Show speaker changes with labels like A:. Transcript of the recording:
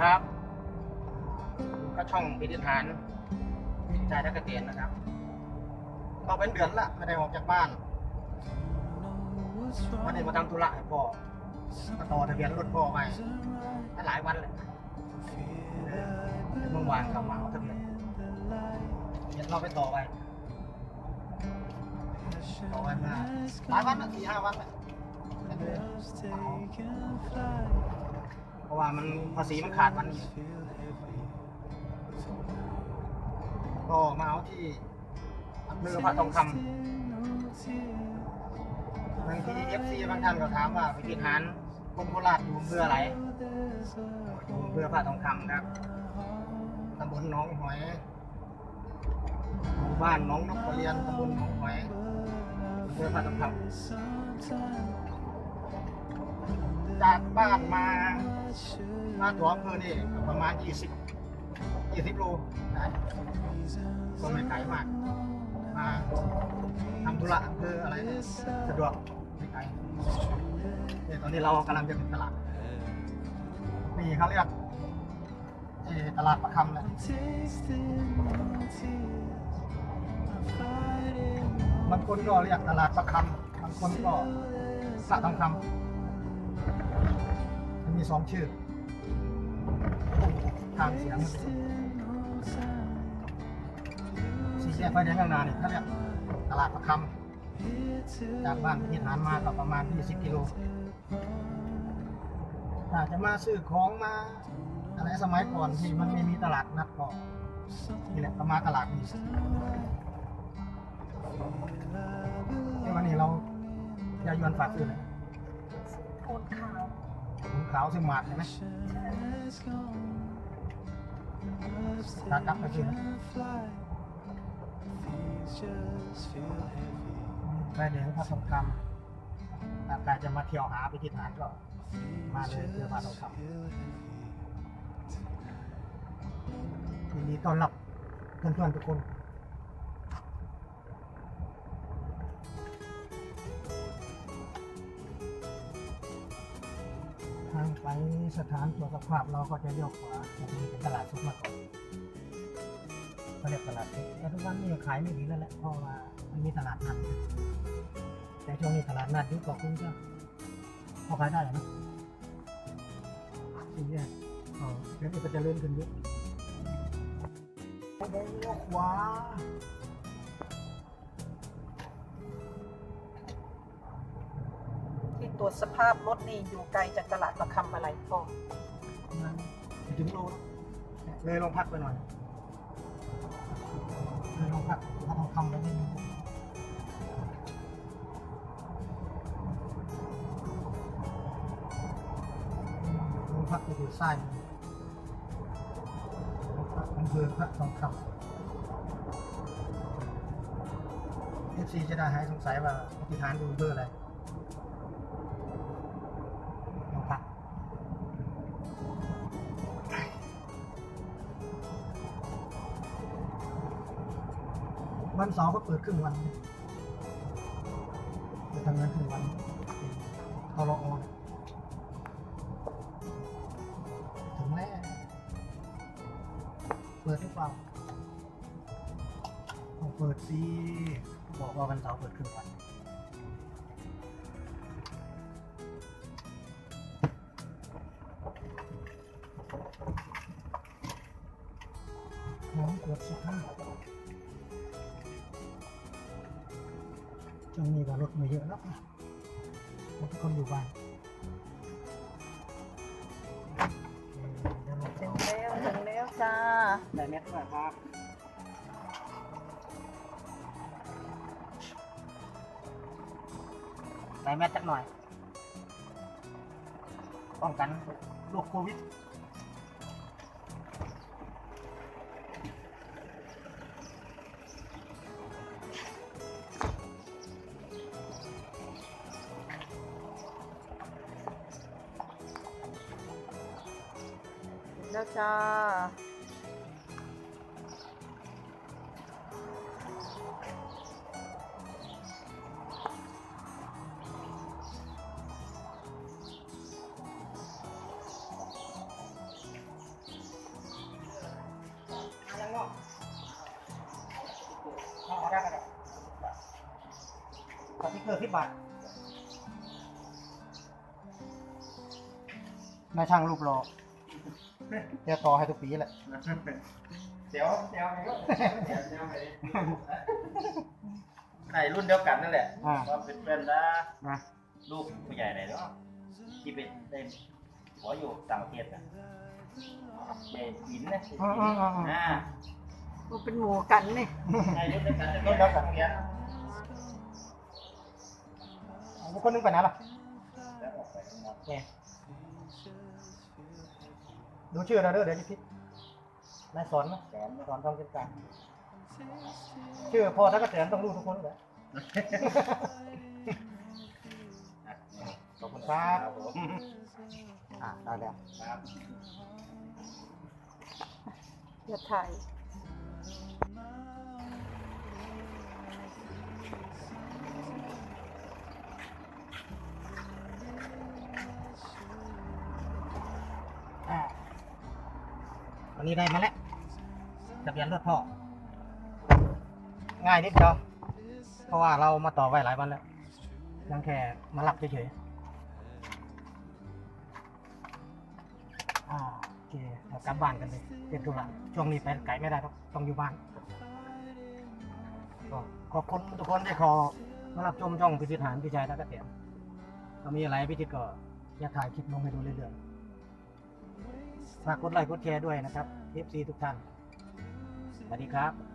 A: ครับ ก็ช่องพิธีฐานวิจัยและเกษตรนะครับ ก็เป็นเดือนละไม่ได้ออกจากบ้านวันนี้มาทำธุระให้พ่อก็ต่อทะเบียนรถพ่อไปหลายวันเลยเมื่อวานกลับมาเอาทะเบียนเดี๋ยวเราไปต่อไปต่อไปมาหลายวันนะสี่ห้าวันนะ ราะว่ามันภาษีมันขาดวันนี้ก็มาเอาที่อำเภอพระทองคำบางทีเอฟซีบางท่านก็ถามว่าไปกินอาหารคนโคราชอยู่อำเภออะไรอยู่อำเภอพระทองคำครับตำบลหนองหอยหมู่บ้านหนองนกกระเรียนตำบลหนองหอยอำเภอพระทองคำ จากบ้านมา มาตัวอำเภอนี่ประมาณ 20 20โลได้ก็ไม่ไกลมาก มาทำธุระอำเภออะไรนะสะดวกไม่ไกลเนี่ยตอนนี้เรากำลังจะถึงตลาดนี่เขาเรียกตลาดประคำเลยบางคนก็เรียกตลาดประคำบางคนก็สะทองคำ มีสองชื่อ ทางเสียงสีแยกไฟแดงกลางนาเนี่ยเขาเรียกตลาดประคำจากบ้านที่ฐานมาก็ประมาณ 20 กิโลถ้าจะมาซื้อของมา อะไรสมัยก่อนที่มันไม่มีตลาดนัดก็นี่แหละก็มาตลาดนี้วันนี้เรายายวนฝากซื้อเลย ถุงขาวซึ่งมาดใช่ไหมตากลับไปซื้อนะไปเดี๋ยวพระทองคำถ้าใครจะมาเที่ยวหาไปที่ฐานก็ มาเลยเพื่อพระทองคำยินดีต้อนรับเพื่อนๆทุกคน ไปสถานตรวจสภาพเราก็จะเลี้ยวขวาจะมีเป็นตลาดซุปมาก่อนเขาเรียกตลาดซุปแต่ทุกวันนี้ขายไม่ดีแล้วแหละเพราะว่ามันมีตลาดนัดแต่ช่วงนี้ตลาดนัดยุคก็คงจะพอขายได้นะสี่แยกอ๋อเดี๋ยวนี้ก็จะเลื่อนขึ้นเยอะไปเลี้ยวขวา
B: วจสภาพรถนี่อยู่ไกลจากตลาดประคำอะไรพ่อ
A: ประมาณไปถึงโลแล้วเนี่ยลยลงพักไปหน่อยเลยลงพักถ้าทองคำไปนิดนึงโรงพักจะอยู่ซ้ายมือำเภอพระทองคำเอฟซีจะได้หายสงสัยว่าปฏิฐานดูอำเภออะไร วันเสาร์ก็เปิดครึ่งวันจะทำงานครึ่งวันตลอดถึงแล้วเปิดหรือเปล่าต้องเปิดสิบอกว่าวันเสาร์เปิดครึ่งวันของตรวจสุขภาพ ช่วงนี้ก็รถไม่เยอะแล้วนะเพราะทุกคนอยู่บ้านเอ่อเดี๋ยวเรา
B: ถึ
A: เอา
B: งแล้วถึงแล้วจ้า
A: ได้เม็ดด้วยครับได้เม็ดสักหน่อยป้องกันโรคโควิด
B: แล้วจ้า
A: เอาได้ก็ได้สติ๊กเกอร์สิบบาทนายช่างรูปหล่อ เดี๋ยวต่อให้ทุกปีแหละ
C: เดี๋ยวเดี๋ยวเดี๋ยวเดี๋ยวเดี๋ยวไปในรุ่นเดียวกันนั่นแหละ
A: อ่า
C: ว่าเป็นเพื่อนนะ
A: นะ
C: ลูกผู้ใหญ่ไหนเนาะที่เป็นได้หัวอยู่ต่างประเทศนะเป็นหินนะ
A: อ่าอ่าอ่าอ่า
B: มันเป็นหมูกันนี่
C: ในรุ่นเดียวกันรุ่นเดียวกันเนี่ย
A: บุคคลนึงไปไหนล่ะ
C: แล้วออกไปข้างนอก
A: เนี่ย ดูชื่อเราเด้อเดี๋ยวจะพิดนายสอนไหม
C: แสน
A: สอนทำกิจการชื่อพ่อทักกะแตนต้องรู้ทุกคนเลยขอบคุณครับ
C: ครับผม
A: อ่าได้แล้ว
C: ครับ
B: อย่าถ่าย
A: วันนี้ได้มาแล้วทะเบียนรถพ่อ ง่ายนิดเดียว เพราะว่าเรามาต่อไว้หลายวันแล้ว ยังแค่มารับเฉยๆอ่าโอเคเดี๋ยวกลับบ้านกันเลยเจ็ดตุลาช่วงนี้ไปไกลไม่ได้ต้องต้องอยู่บ้านก็ขอบคุณทุกคนที่ขอมารับชมช่องพิจิตรหารพิชัยและกระเตียมถ้ามีอะไรพิจิตรก็อย่าถ่ายคลิปลงให้ดูเรื่อยๆ ฝากกดไลค์กดแชร์ด้วยนะครับ FC ทุกท่านสวัสดีครับ